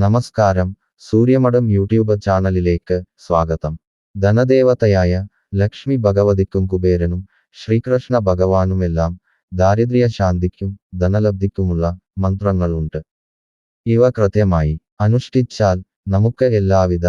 നമസ്കാരം. സൂര്യമഠം യൂട്യൂബ് ചാനലിലേക്ക് സ്വാഗതം. ധനദേവതയായ ലക്ഷ്മി ഭഗവതിക്കും കുബേരനും ശ്രീകൃഷ്ണ ഭഗവാനുമെല്ലാം ദാരിദ്ര്യ ശാന്തിക്കും ധനലബ്ധിക്കുമുള്ള മന്ത്രങ്ങളുണ്ട് ഇവ കൃത്യമായി അനുഷ്ഠിച്ചാൽ നമുക്ക് എല്ലാവിധ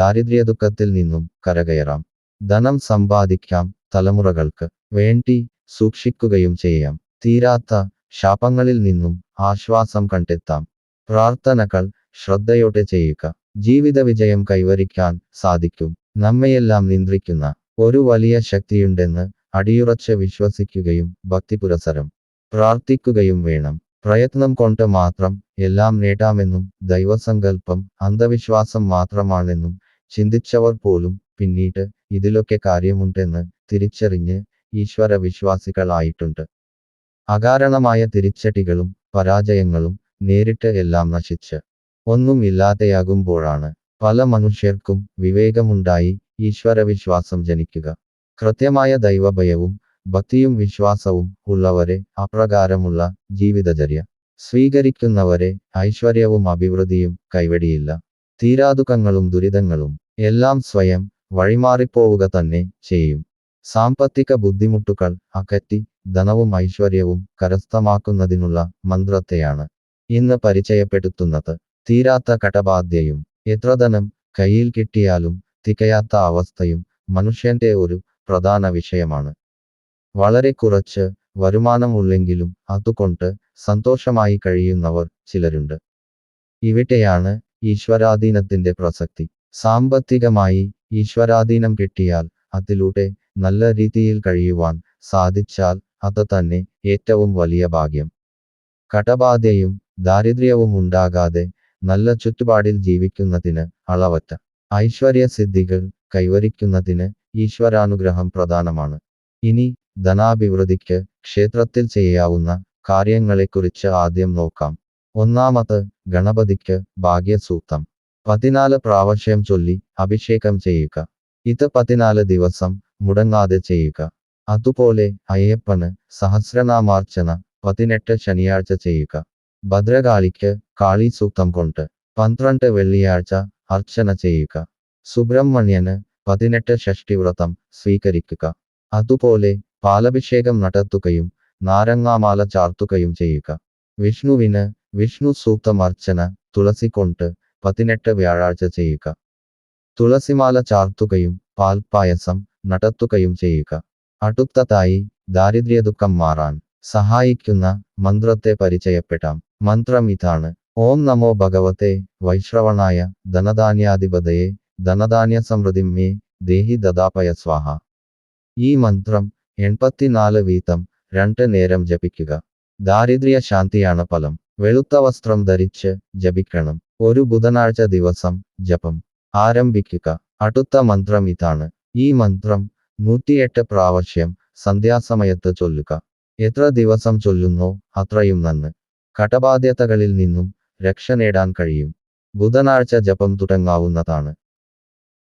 ദാരിദ്ര്യ ദുഃഖത്തിൽ നിന്നും കരകയറാം. ധനം സമ്പാദിക്കാം തലമുറകൾക്ക് വേണ്ടി സൂക്ഷിക്കുകയും ചെയ്യാം. തീരാത്ത ശാപങ്ങളിൽ നിന്നും ആശ്വാസം കണ്ടെത്താം. പ്രാർത്ഥനകൾ ശ്രദ്ധയോടെ ചെയ്യുക. ജീവിത വിജയം കൈവരിക്കാൻ സാധിക്കും. നമ്മയെല്ലാം നിയന്ത്രിക്കുന്ന ഒരു വലിയ ശക്തിയുണ്ടെന്ന് അടിയുറച്ച് വിശ്വസിക്കുകയും ഭക്തി പുരസരം പ്രാർത്ഥിക്കുകയും വേണം. പ്രയത്നം കൊണ്ട് മാത്രം എല്ലാം നേടാമെന്നും ദൈവസങ്കല്പം അന്ധവിശ്വാസം മാത്രമാണെന്നും ചിന്തിച്ചവർ പോലും പിന്നീട് ഇതിലൊക്കെ കാര്യമുണ്ടെന്ന് തിരിച്ചറിഞ്ഞ് ഈശ്വര വിശ്വാസികളായിട്ടുണ്ട്. അകാരണമായ തിരിച്ചടികളും പരാജയങ്ങളും നേരിട്ട് എല്ലാം നശിച്ച് ഒന്നും ഇല്ലാതെയാകുമ്പോഴാണ് പല മനുഷ്യർക്കും വിവേകമുണ്ടായി ഈശ്വരവിശ്വാസം ജനിക്കുക. കൃത്യമായ ദൈവഭയവും ഭക്തിയും വിശ്വാസവും ഉള്ളവരെ അപ്രകാരമുള്ള ജീവിതചര്യ. സ്വീകരിക്കുന്നവരെ ഐശ്വര്യവും അഭിവൃദ്ധിയും കൈവടിയില്ല തീരാതുക്കങ്ങളും ദുരിതങ്ങളും എല്ലാം സ്വയം വഴിമാറിപ്പോവുക തന്നെ ചെയ്യും. സാമ്പത്തിക ബുദ്ധിമുട്ടുകൾ അകറ്റി ധനവും ഐശ്വര്യവും കരസ്ഥമാക്കുന്നതിനുള്ള മന്ത്രത്തെയാണ് ഇന്ന് പരിചയപ്പെടുത്തുന്നത്. തീരാത്ത കടബാധ്യയും എത്ര ധനം കയ്യിൽ കിട്ടിയാലും തികയാത്ത അവസ്ഥയും മനുഷ്യന്റെ ഒരു പ്രധാന വിഷയമാണ്. വളരെ കുറച്ച് വരുമാനമുള്ളെങ്കിലും അതുകൊണ്ട് സന്തോഷമായി കഴിയുന്നവർ ചിലരുണ്ട്. ഇവിടെയാണ് ഈശ്വരാധീനത്തിന്റെ പ്രസക്തി. സാമ്പത്തികമായി ഈശ്വരാധീനം കിട്ടിയാൽ അതിലൂടെ നല്ല രീതിയിൽ കഴിയുവാൻ സാധിച്ചാൽ അത് തന്നെ ഏറ്റവും വലിയ ഭാഗ്യം. കടബാധയും ദാരിദ്ര്യവും ഉണ്ടാകാതെ നല്ല ചുറ്റുപാടിൽ ജീവിക്കുന്നതിന് അളവറ്റ ഐശ്വര്യ സിദ്ധികൾ കൈവരിക്കുന്നതിന് ഈശ്വരാനുഗ്രഹം പ്രധാനമാണ്. ഇനി ധനാഭിവൃദ്ധിക്ക് ക്ഷേത്രത്തിൽ ചെയ്യാവുന്ന കാര്യങ്ങളെക്കുറിച്ച് ആദ്യം നോക്കാം. ഒന്നാമത് ഗണപതിക്ക് ഭാഗ്യസൂക്തം. പതിനാല് പ്രാവശ്യം ചൊല്ലി അഭിഷേകം ചെയ്യുക. ഇത് പതിനാല് ദിവസം മുടങ്ങാതെ ചെയ്യുക. അതുപോലെ അയ്യപ്പന് സഹസ്രനാമാർച്ചന പതിനെട്ട് ശനിയാഴ്ച ചെയ്യുക. ഭദ്രകാളിക്ക് കാളി സൂക്തം കൊണ്ട് പന്ത്രണ്ട് വെള്ളിയാഴ്ച അർച്ചന ചെയ്യുക. സുബ്രഹ്മണ്യന് പതിനെട്ട് ഷഷ്ടിവ്രതം സ്വീകരിക്കുക. അതുപോലെ പാലഭിഷേകം നടത്തുകയും നാരങ്ങാമാല ചാർത്തുകയും ചെയ്യുക. വിഷ്ണുവിന് വിഷ്ണു സൂക്തം അർച്ചന തുളസി കൊണ്ട് പതിനെട്ട് വ്യാഴാഴ്ച ചെയ്യുക. തുളസിമാല ചാർത്തുകയും പാൽപ്പായസം നടത്തുകയും ചെയ്യുക. അടുത്തതായി ദാരിദ്ര്യ ദുഃഖം മാറാൻ സഹായിക്കുന്ന മന്ത്രത്തെ പരിചയപ്പെടാം. മന്ത്രം ഇതാണ്. ഓം നമോ ഭഗവത്തെ വൈശ്രവണായ ധനധാന്യാധിപതയെ ധനധാന്യ സമൃദ്ധി മേ ദേഹി ദദാപയ സ്വാഹ. ഈ മന്ത്രം എൺപത്തിനാല് വീതം രണ്ട് നേരം ജപിക്കുക. ദാരിദ്ര്യ ശാന്തിയാണ് ഫലം. വെളുത്ത വസ്ത്രം ധരിച്ച് ജപിക്കണം. ഒരു ബുധനാഴ്ച ദിവസം ജപം ആരംഭിക്കുക. അടുത്ത മന്ത്രം ഇതാണ്. ഈ മന്ത്രം നൂറ്റിയെട്ട് പ്രാവശ്യം സന്ധ്യാസമയത്ത് ചൊല്ലുക. എത്ര ദിവസം ചൊല്ലുന്നോ അത്രയും നന്ന്. കടബാധ്യതകളിൽ നിന്നും രക്ഷ നേടാൻ കഴിയും. ബുധനാഴ്ച ജപം തുടങ്ങാവുന്നതാണ്.